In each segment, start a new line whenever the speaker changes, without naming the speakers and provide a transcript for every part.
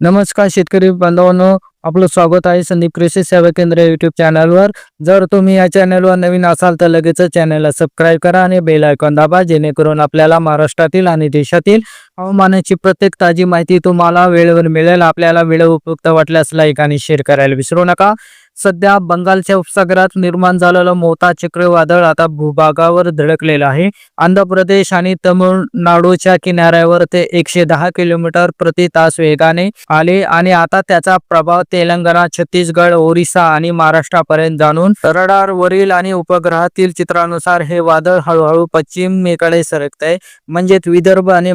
नमस्कार शेतकरी बांधवांनो आपलं स्वागत आहे संदीप कृषी सेवा केंद्र युट्यूब चॅनलवर जर तुम्ही या चॅनलवर नवीन असाल तर लगेच चॅनलला सबस्क्राईब करा आणि बेल आयकॉन दाबा जेणेकरून आपल्याला महाराष्ट्रातील आणि देशातील हवामानाची प्रत्येक ताजी माहिती तुम्हाला वेळेवर मिळेल. आपल्याला वेळ उपयुक्त वाटल्यास लाईक आणि शेअर करायला विसरू नका. सध्या बंगालच्या उपसागरात निर्माण झालेलं मोठा चक्रीवादळ आता भूभागावर धडकलेलं आहे. आंध्र प्रदेश आणि तमिळनाडूच्या किनाऱ्यावर ते एकशे दहा किलोमीटर प्रति तास वेगाने आले आणि आता त्याचा प्रभाव तेलंगणा छत्तीसगड ओरिसा आणि महाराष्ट्रापर्यंत जाणून रडारवरील आणि उपग्रहातील चित्रानुसार हे वादळ हळूहळू पश्चिमेकडे सरकत आहे म्हणजेच विदर्भ आणि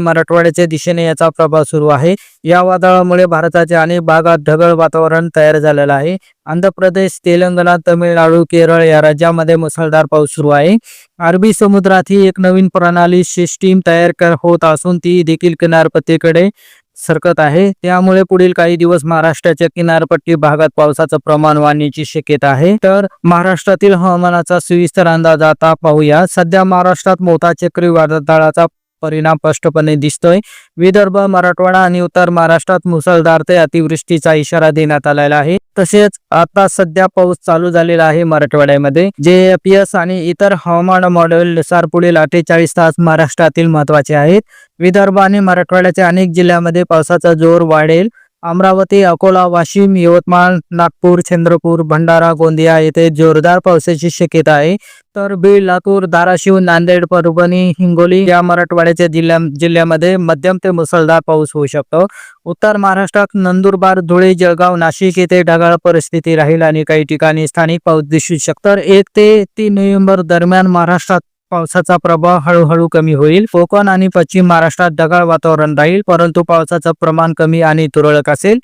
उत्तरेच्या दिशेने याचा प्रभाव सुरू आहे. या वादळामुळे भारताच्या अनेक भागात ढगळ वातावरण तयार झालेलं आहे. आंध्र प्रदेश तेलंगणा तमिळनाडू केरळ या राज्यामध्ये मुसळधार पाऊस सुरू आहे. अरबी समुद्रात ही एक नवीन प्रणाली सिस्टीम तयार होत असून ती देखील किनारपट्टीकडे सरकत आहे. त्यामुळे पुढील काही दिवस महाराष्ट्राच्या किनारपट्टी भागात पावसाचं प्रमाण वाढण्याची शक्यता आहे. तर महाराष्ट्रातील हवामानाचा सविस्तर अंदाज आता पाहूया. सध्या महाराष्ट्रात मोठा चक्रीवादळाचा परिणाम स्पष्टपणे दिसतोय. विदर्भ मराठवाडा आणि उत्तर महाराष्ट्रात मुसळधार ते अतिवृष्टीचा इशारा देण्यात आलेला आहे. तसेच आता सध्या पाऊस चालू झालेला आहे मराठवाड्यामध्ये जे आणि इतर हवामान मॉडेल नुसार पुढील अठ्ठेचाळीस तास महाराष्ट्रातील महत्त्वाचे आहेत. विदर्भ आणि मराठवाड्याच्या अनेक जिल्ह्यामध्ये पावसाचा जोर वाढेल. अमरावती अकोला वाशिम यवतमाळ नागपूर चंद्रपूर भंडारा गोंदिया येथे जोरदार पावसाची शक्यता आहे. तर बीड लातूर धाराशिव नांदेड परभणी हिंगोली या मराठवाड्याच्या जिल्ह्या जिल्ह्यामध्ये मध्यम ते मुसळधार पाऊस होऊ शकतो. उत्तर महाराष्ट्रात नंदुरबार धुळे जळगाव नाशिक येथे ढगाळ परिस्थिती राहील आणि काही ठिकाणी स्थानिक पाऊस दिसू शकतो. तर एक ते तीन नोव्हेंबर दरम्यान महाराष्ट्रात पावसाचा प्रभाव हळूहळू कमी होईल. कोकण आणि पश्चिम महाराष्ट्रात ढगाळ वातावरण राहील परंतु पावसाचं प्रमाण कमी आणि तुरळक असेल.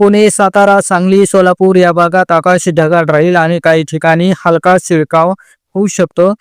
पुणे सातारा सांगली सोलापूर या भागात आकाश ढगाळ राहील आणि काही ठिकाणी हलका शिळकाव होऊ शकतो.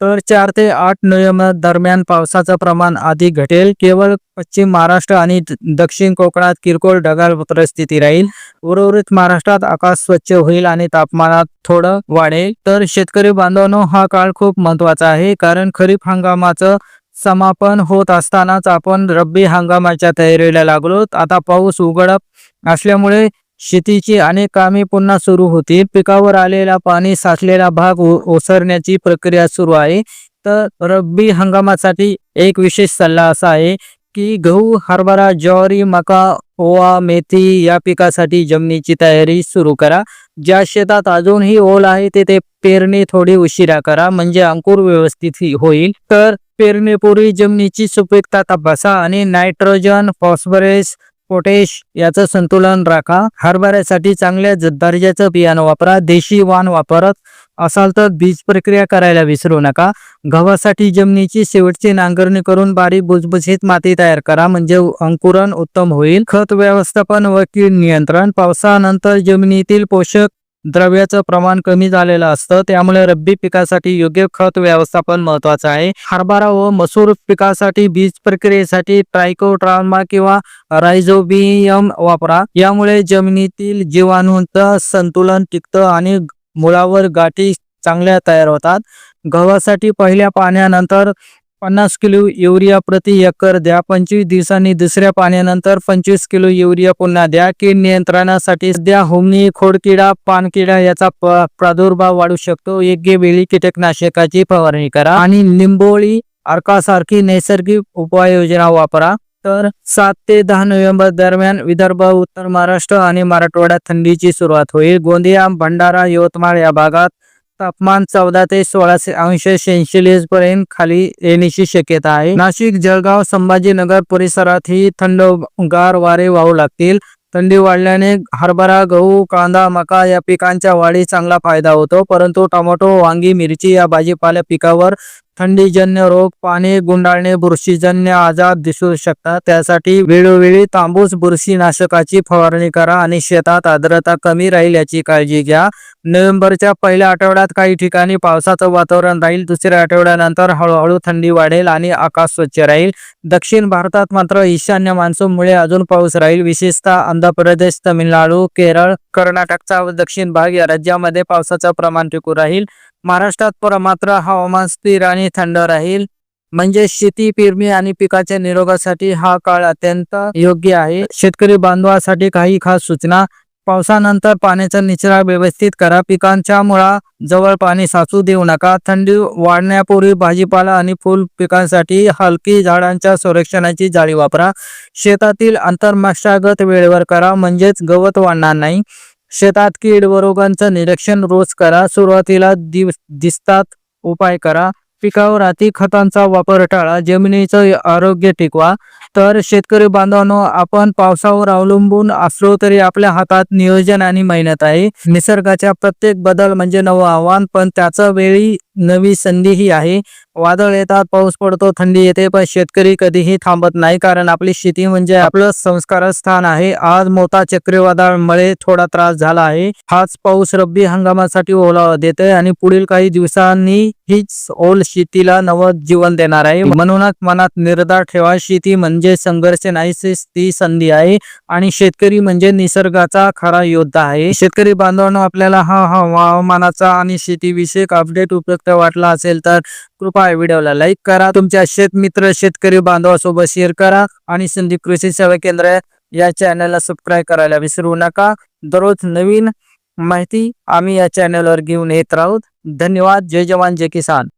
तर चार ते आठ नोव्हेंबर दरम्यान पावसाचं प्रमाण अधिक घटेल. केवळ पश्चिम महाराष्ट्र आणि दक्षिण कोकणात किरकोळ ढगाळ परिस्थिती राहील. उर्वरित महाराष्ट्रात आकाश स्वच्छ होईल आणि तापमानात थोडं वाढेल. तर शेतकरी बांधवांनो हा काळ खूप महत्त्वाचा आहे कारण खरीप हंगामाचं समापन होत असतानाच आपण रब्बी हंगामाच्या तयारीला लागलो आता पाऊस उघडप असल्यामुळे शेतीची अनेक कामे पुन्हा सुरू होतील. पिकावर आलेला पाणी साचलेला भाग ओसरण्याची प्रक्रिया सुरू आहे. तर रब्बी हंगामासाठी एक विशेष सल्ला असा आहे की गहू हरभरा ज्वारी मका ओवा मेथी या पिकासाठी जमिनीची तयारी सुरू करा. ज्या शेतात अजूनही ओल आहे तेथे पेरणी थोडी उशिरा करा. म्हणजे अंकुर व्यवस्थित होईल. तर पेरणीपूर्वी जमिनीची सुपीकता तपासा आणि नायट्रोजन फॉस्फरस पोटॅश याचं संतुलन राखा. हरभऱ्यासाठी चांगल्या ज- दर्जाचं बियाणं वापरा. देशी वाण वापरत असाल तर बीज प्रक्रिया करायला विसरू नका. गव्हासाठी जमिनीची शेवटची नांगरणी करून बारीक भुसभुशीत माती तयार करा. म्हणजे अंकुरण उत्तम होईल. खत व्यवस्थापन व कीड नियंत्रण. पावसानंतर जमिनीतील पोषक द्रव्याचं प्रमाण कमी झालेलं असतं. त्यामुळे रब्बी पिकासाठी योग्य खत व्यवस्थापन महत्वाचं आहे. हरभरा व मसूर पिकासाठी बीज प्रक्रियेसाठी ट्रायकोट्रामा किंवा रायझोबियम वापरा. यामुळे जमिनीतील जीवाणूंचं संतुलन टिकतं आणि मुळावर गाठी चांगल्या तयार होतात. गव्हासाठी पहिल्या पाण्यानंतर पन्नास किलो युरिया प्रति एकर द्या. पंचवीस दिवसांनी दुसऱ्या पाण्यानंतर पंचवीस किलो युरिया पुन्हा द्या. कीड नियंत्रणासाठी द्या हुमणी खोडकिडा पानकिडा याचा प- प्रादुर्भाव वाढू शकतो. योग्य वेळी कीटकनाशकाची फवारणी करा आणि लिंबोळी अर्कासारखी नैसर्गिक उपाययोजना वापरा. तर सात ते दहा नोव्हेंबर दरम्यान विदर्भ उत्तर महाराष्ट्र आणि मराठवाड्यात थंडीची सुरुवात होईल. गोंदिया भंडारा यवतमाळ या भागात तापमान चौदा ते सोळाशे अंश सेल्सिअस पर्यंत खाली येण्याची शक्यता आहे. नाशिक जळगाव संभाजीनगर परिसरात ही थंडगार वारे वाहू लागतील. थंडी वाढल्याने हरभरा गहू कांदा मका या पिकांच्या वाढीस चांगला फायदा होतो. परंतु टोमॅटो वांगी मिरची या भाजीपाल्या पिकावर थंडीजन्य रोग पाणी गुंडाळणे बुरशीजन्य आजार दिसू शकतात. त्यासाठी वेळोवेळी तांबूस बुरशीनाशकाची फवारणी करा आणि शेतात आर्द्रता कमी राहील याची काळजी घ्या. नोव्हेंबरच्या पहिल्या आठवड्यात काही ठिकाणी पावसाचं वातावरण राहील. दुसऱ्या आठवड्यानंतर हळूहळू थंडी वाढेल आणि आकाश स्वच्छ राहील. दक्षिण भारतात मात्र ईशान्य मान्सूनमुळे अजून पाऊस राहील. विशेषतः आंध्र प्रदेश तमिळनाडू केरळ कर्नाटकचा व दक्षिण भाग या राज्यामध्ये पावसाचं प्रमाण टिकू राहील. महाराष्ट्रात पर मात्र हवामान स्थिर आणि थंड राहील. म्हणजे शेती पेरणी आणि पिकाच्या निरोगासाठी हा काळ अत्यंत योग्य आहे. शेतकरी बांधवासाठी काही खास सूचना. पावसानंतर पाण्याचा निचरा व्यवस्थित करा. पिकांच्या मुळा जवळ पाणी साचू देऊ नका. थंडी वाढण्यापूर्वी भाजीपाला आणि फूल पिकांसाठी हलकी झाडांच्या संरक्षणाची जाळी वापरा. शेतातील अंतर्मशागत वेळेवर करा. म्हणजेच गवत वाढणार नाही. शेतात कीड व रोगांचं निरीक्षण रोज करा. सुरुवातीला दिव दिसतात उपाय करा. पिकावर अति खतांचा वापर टाळा. जमिनीचं आरोग्य टिकवा. तर शेतकरी बांधवांनो आपण पावसावर अवलंबून असलो तरी आपल्या हातात नियोजन आणि मेहनत आहे. निसर्गाच्या प्रत्येक बदल म्हणजे नवं आव्हान पण त्याचं वेळी नवी संधी ही आहे. वादळ येतात पाऊस पडतो थंडी येते पण शेतकरी कधीही थांबत नाही कारण आपली शेती म्हणजे आपलं संस्कार स्थान आहे. आज मोठा चक्रीवादळामुळे थोडा त्रास झाला आहे. हाच पाऊस रब्बी हंगामासाठी ओलावा देतोय आणि पुढील काही दिवसांनी हीच ओल शेतीला नवं जीवन देणार आहे. म्हणूनच मनात निर्धार ठेवा शेती म्हणजे संघर्ष नाही ती- संधी आहे आणि शेतकरी म्हणजे निसर्गाचा खरा योद्धा आहे. शेतकरी बांधवांना आपल्याला हा हवामानाचा आणि शेतीविषयक अपडेट उपयुक्त वाटला असेल तर कृपया व्हिडिओला लाईक करा. तुमच्या शेतमित्र शेतकरी बांधवासोबत शेअर करा आणि संदीप कृषी सेवा केंद्र या चॅनलला सबस्क्राईब करायला विसरू नका. दररोज नवीन माहिती आम्ही या चॅनलवर घेऊन येत राहू. धन्यवाद. जय जवान जय किसान.